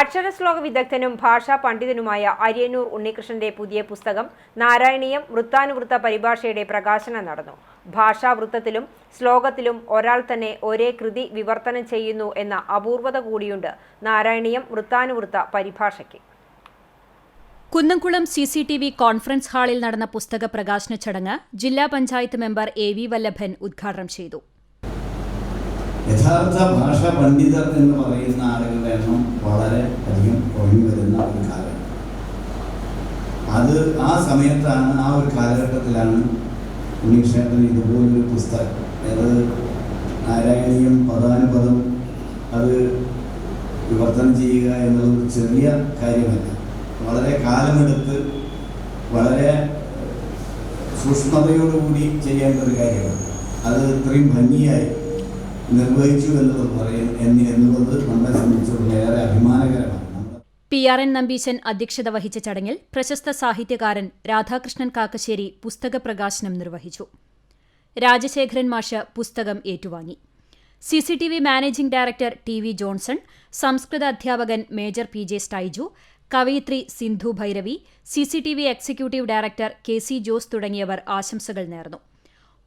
അക്ഷരശ്ലോക വിദഗ്ധനും ഭാഷാ പണ്ഡിതനുമായ അരിയന്നൂർ ഉണ്ണികൃഷ്ണന്റെ പുതിയ പുസ്തകം നാരായണീയം വൃത്താനുവൃത്ത പരിഭാഷയുടെ പ്രകാശനം നടന്നു. ഭാഷാവൃത്തത്തിലും ശ്ലോകത്തിലും ഒരാൾ തന്നെ ഒരേ കൃതി വിവർത്തനം ചെയ്യുന്നു എന്ന അപൂർവത കൂടിയുണ്ട് നാരായണീയം വൃത്താനുവൃത്ത പരിഭാഷയ്ക്ക്. Kunnamkulam C C T V conference ഹാളിൽ നടന്ന പുസ്തക പ്രകാശന ചടങ്ങ് ജില്ലാ panchayat member A V Vallabhan ഉദ്ഘാടനം ചെയ്തു. യഥാർത്ഥ ഭാഷാ പണ്ഡിതർ എന്ന് പറയുന്ന ആളുകളുടെ എണ്ണം വളരെ അധികം കുറഞ്ഞു വരുന്ന ഒരു കാലഘട്ടം. അത് ആ സമയത്താണ് ആ ഒരു കാലഘട്ടത്തിലാണ് ഉണ്ണിക്ഷേത്രൻ ഇതുപോലൊരു പുസ്തകം. അത് നാരായണീയം പദാനുപദം അത് വിവർത്തനം ചെയ്യുക എന്നുള്ളത് ചെറിയ കാര്യമല്ല. വളരെ കാലമെടുത്ത് വളരെ സൂക്ഷ്മതയോടുകൂടി ചെയ്യേണ്ട ഒരു കാര്യമാണ്. അത് ഇത്രയും ഭംഗിയായി നിർവഹിച്ചു എന്നുള്ളത് പറയും എന്ന് എന്നുള്ളത് ആർ എൻ നമ്പീശൻ അധ്യക്ഷത വഹിച്ച ചടങ്ങിൽ പ്രശസ്ത സാഹിത്യകാരൻ രാധാകൃഷ്ണൻ കാക്കശ്ശേരി പുസ്തക പ്രകാശനം നിർവഹിച്ചു. രാജശേഖരൻ മാഷ് പുസ്തകം ഏറ്റുവാങ്ങി. C C T V managing director T V Johnson സംസ്കൃത അധ്യാപകൻ major P J Staiju കവയിത്രി Sindhu Bhairavi C C T V executive director K C Jose തുടങ്ങിയവർ ആശംസകൾ നേർന്നു.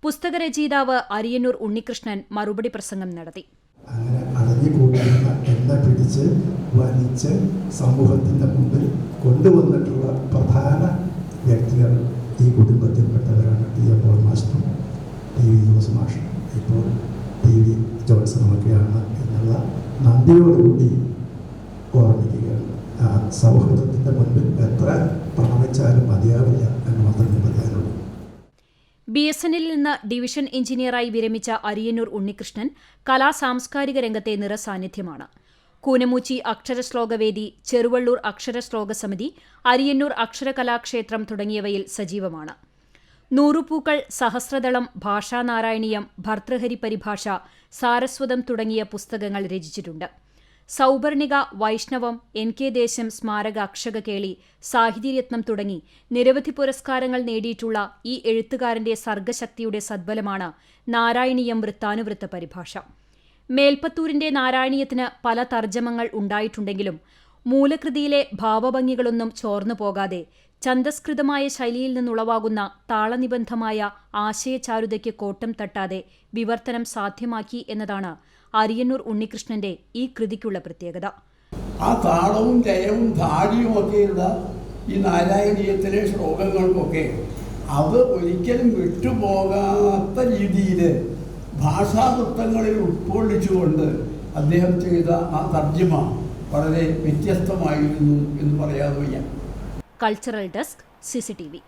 പുസ്തകരചയിതാവ് അരിയന്നൂർ ഉണ്ണികൃഷ്ണൻ മറുപടി പ്രസംഗം നടത്തി. അങ്ങനെ അടഞ്ഞു കൂട്ടുന്ന എണ്ണ പിടിച്ച് വലിച്ച് സമൂഹത്തിന്റെ മുമ്പിൽ കൊണ്ടുവന്നിട്ടുള്ള പ്രധാന വ്യക്തികൾ ഈ കുടുംബത്തിൽപ്പെട്ടവരാണ് ടി എം പോൾ മാസ്റ്ററും ടി വി ജോസ് മാഷും. ഇപ്പോൾ ടി വി ജോൺസണുമൊക്കെയാണ് എന്നുള്ള നന്ദിയോടുകൂടി ബി എസ് എന്നിൽ നിന്ന് ഡിവിഷൻ എഞ്ചിനീയറായി വിരമിച്ച അരിയന്നൂർ ഉണ്ണികൃഷ്ണൻ കലാ സാംസ്കാരിക രംഗത്തെ നിറസാന്നിധ്യമാണ്. കൂനമൂച്ചി അക്ഷരശ്ലോകവേദി ചെറുവള്ളൂർ അക്ഷരശ്ലോക സമിതി അരിയന്നൂർ അക്ഷരകലാക്ഷേത്രം തുടങ്ങിയവയിൽ സജീവമാണ്. നൂറുപൂക്കൾ സഹസ്രദളം ഭാഷാനാരായണീയം ഭർതൃഹരി പരിഭാഷ സാരസ്വതം തുടങ്ങിയ പുസ്തകങ്ങൾ രചിച്ചിട്ടുണ്ട്. സൗപർണിക വൈഷ്ണവം എൻ കെ ദേശം സ്മാരക അക്ഷകകേളി സാഹിത്യരത്നം തുടങ്ങി നിരവധി പുരസ്കാരങ്ങൾ നേടിയിട്ടുള്ള ഈ എഴുത്തുകാരന്റെ സർഗശക്തിയുടെ സദ്ബലമാണ് നാരായണീയം വൃത്താനുവൃത്ത പരിഭാഷ. മേൽപ്പത്തൂരിന്റെ നാരായണീയത്തിന് പല തർജമങ്ങൾ ഉണ്ടായിട്ടുണ്ടെങ്കിലും മൂലകൃതിയിലെ ഭാവഭംഗികളൊന്നും ചോർന്നു പോകാതെ ഛന്ദസ്കൃതമായ ശൈലിയിൽ നിന്നുളവാകുന്ന താളനിബന്ധമായ ആശയചാരുതയ്ക്ക് കോട്ടം തട്ടാതെ വിവർത്തനം സാധ്യമാക്കി എന്നതാണ് അരിയന്നൂർ ഉണ്ണികൃഷ്ണന്റെ ഈ കൃതിക്കുള്ള പ്രത്യേകത. ആ താളവും ലയവും ധാടിയും ഒക്കെയുള്ള ഈ നാരായണീയത്തിലെ ശ്ലോകങ്ങൾക്കൊക്കെ അത് ഒരിക്കലും വിട്ടുപോകാത്ത രീതിയിൽ ഭാഷാതത്വങ്ങളിൽ ഉൾക്കൊള്ളിച്ചുകൊണ്ട് അദ്ദേഹം ചെയ്ത ആ തർജിമ വളരെ വ്യത്യസ്തമായിരുന്നു എന്ന് പറയാതെ വയ്യ. Cultural desk CCTV